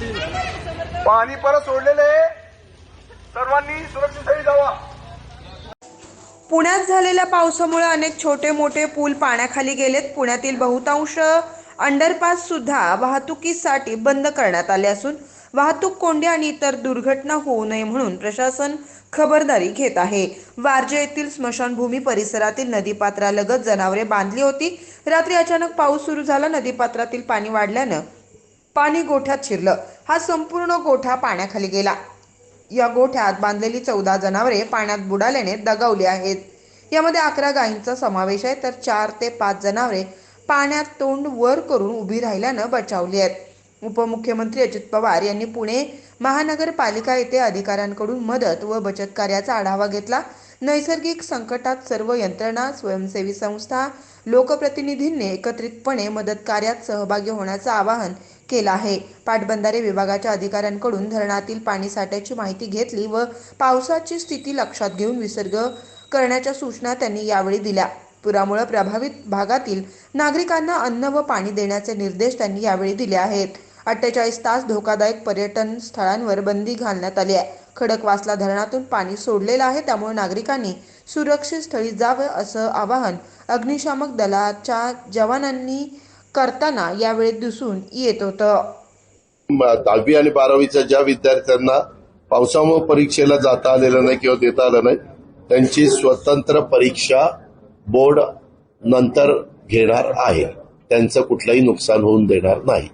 पाणी परत सोडलेले आहे. सर्वांनी सुरक्षितही जावा. पुण्यात झालेल्या पावसामुळे अनेक छोटे मोठे पूल पाण्याखाली गेलेत. पुण्यातील बहुतांश अंडरपास सुद्धा वाहतुकीसाठी बंद करण्यात आले असून वाहतूक कोंडी आणि इतर दुर्घटना होऊ नये म्हणून प्रशासन खबरदारी घेत आहे. वारजे येथील स्मशानभूमी परिसरातील नदीपात्रालगत जनावरे बांधली होती. रात्री अचानक पाऊस सुरू झाला नदीपात्रातील पाणी वाढल्यानं पाणी गोठ्यात शिरलं. हा संपूर्ण गोठा पाण्याखाली गेला. या गोठ्यात बांधलेली चौदा जनावरे पाण्यात बुडाल्याने दगावली आहेत. यामध्ये अकरा गायींचा समावेश आहे तर चार ते पाच जनावरे पाण्यात तोंड वर करून उभी राहिल्यानं बचावली आहेत. उपमुख्यमंत्री अजित पवार यांनी पुणे महानगरपालिका येथे अधिकाऱ्यांकडून मदत व बचत कार्याचा आढावा घेतला. नैसर्गिक संकटात सर्व यंत्रणा स्वयंसेवी संस्था लोकप्रतिनिधींनी एकत्रितपणे मदत कार्यात सहभागी होण्याचं आवाहन केला आहे. पाटबंधारे विभागाच्या अधिकाऱ्यांकडून धरणातील पाणी साठ्याची माहिती घेतली व पावसाची स्थिती लक्षात घेऊन विसर्ग करण्याच्या सूचना त्यांनी यावेळी दिल्या. पुरामुळे प्रभावित भागातील नागरिकांना अन्न व पाणी देण्याचे निर्देश त्यांनी यावेळी दिले आहेत. अठ्ठेचाळीस तास धोकादायक पर्यटन स्थळांवर बंदी घालण्यात आली आहे. खडकवासला धरणातून पाणी सोडलेलं आहे. त्यामुळे नागरिकांनी सुरक्षित स्थळी जावं असं आवाहन अग्निशामक दलाच्या जवानांनी करताना यावेळी दिसून येत होतं. दहावी आणि बारावीच्या ज्या विद्यार्थ्यांना पावसामुळे परीक्षेला जाता आलेलं नाही किंवा देता आलं नाही त्यांची स्वतंत्र परीक्षा बोर्ड नंतर घेणार आहे. त्यांचं कुठलंही नुकसान होऊन देणार नाही.